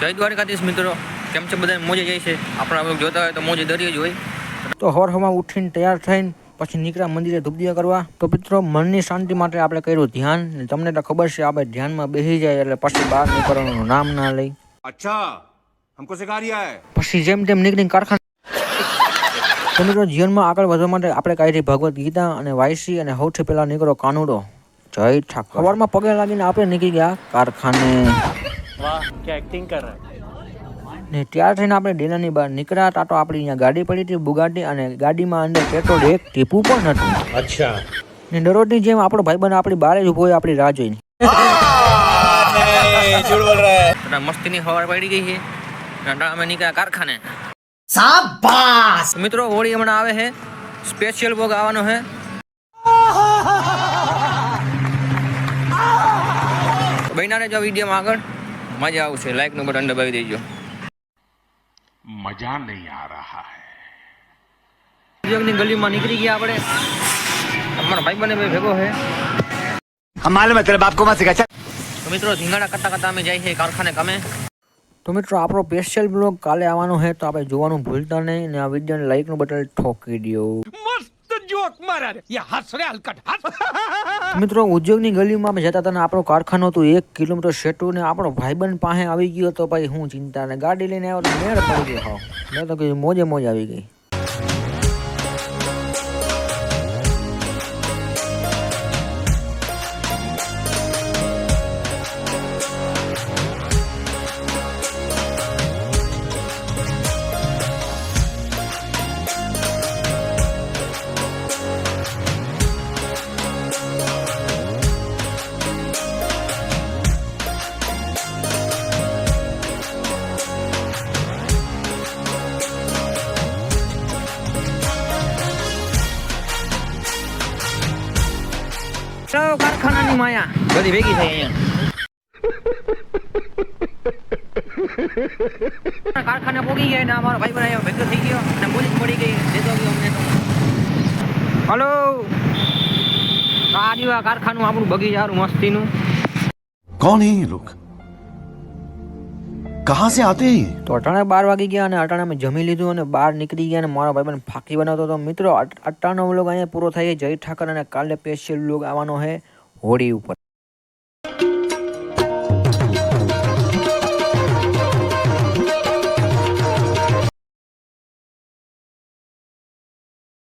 જય દ્વારકાધીશ મિત્રો. કેમ છે બધા મોજે જાય છે. આપણા લોકો જોતા હોય તો મોજે દરિયે જ હોય. તો હવામાં ઉઠીને તૈયાર થઈને પછી નીકળ્યા મંદિરે ધૂપદીયા કરવા. તો મિત્રો મનની શાંતિ માટે આપણે કર્યું ધ્યાન. તમને તો ખબર છે આપણે ધ્યાનમાં બેસી જાય એટલે પછી બહાર નીકળવાનું નામ ના લઈ. અચ્છા હમકો સિખા રહ્યા પછી જેમ તેમ નીકળીને કારખાના તો મિત્રો જીવનમાં આગળ વધવા માટે આપણે કાઢી ભગવદ્ ગીતા અને વાયસી અને સૌથી પહેલાં નીકળો કાનુડો. જય ઠાકોર. સવારમાં પગે લાગીને આપણે નીકળી ગયા કારખાને. વાહ ને ત્યાર આપણે ડેલાની બહાર નીકળ્યા હતા તો આપણી અહીંયા ગાડી પડી હતી બુગાટી અને ગાડીમાં અંદર પેટ્રોલ એક ટીપું પણ નથી અચ્છા. ને દરરોજની જેમ આપણો ભાઈ ભાઈબંધ આપણી બારે જ ઊભો હોય આપણી રાહ જોઈને. મસ્તીની ખબર પડી ગઈ છે. અમે નીકળ્યા કારખાને. શાબાશ! મિત્રો હોળી હમણાં આવે છે. સ્પેશિયલ ભોગ આવવાનો છે. બહેનાને જો વિડીયોમાં આગળ. મજા આવશે લાઇકનું બટન દબાવી દેજો. મજા નહીં આ રહા હૈ. યોગની ગલીમાં નીકળી ગયા આપણે. અમારા ભાઈ બને ભેગો હે માલુમ હે તેરા બાપ કો મત સિખા તો મિત્રો ધીંગાણા કરતા કરતા અમે જઈએ છે કારખાને કમે. તો મિત્રો આપણો સ્પેશિયલ બ્લોગ કાલે આવવાનો હે તો આપણે જોવાનું ભૂલતા નહીં અને આ વિડીયોને લાઈકનું બટન ઠોકી દો મસ્ત મિત્રો, ઉદ્યોગની ગલીમાં જતા હતા આપણો કારખાનો હતું એક કિલોમીટર શેટુ ને આપણો ભાઈબંધ પાસે આવી ગયો તો ભાઈ હું ચિંતા ને ગાડી લઈને આવ્યો મેળ પડી ગયો. મેં તો કીધું મોજે મોજ આવી ગઈ. સૌ કારખાનાની માયા. બધી ભેગી થઈ અહીંયા. કારખાને પોગી ગયા ને અમારો ભાઈ બરાબર ભેગો થઈ ગયો અને પોલીસ પડી ગઈ. દેતો ગયો અમને તો. હલો. આ કારખાનું આપણું બગીચારું મસ્તીનું. કોણ कहाँ से आते हैं ये તો અટાણે બાર વાગી ગયા અને અટાણે અમે જમી લીધું અને બહાર નીકળી ગયા અને મારો ભાઈ ફાકી બનાવતો હતો મિત્રો અટ- અટાણનો વ્લોગ અહીંયા પૂરો થાય છે જય ઠાકર અને કાલે સ્પેશિયલ વ્લોગ આવવાનો છે હોળી ઉપર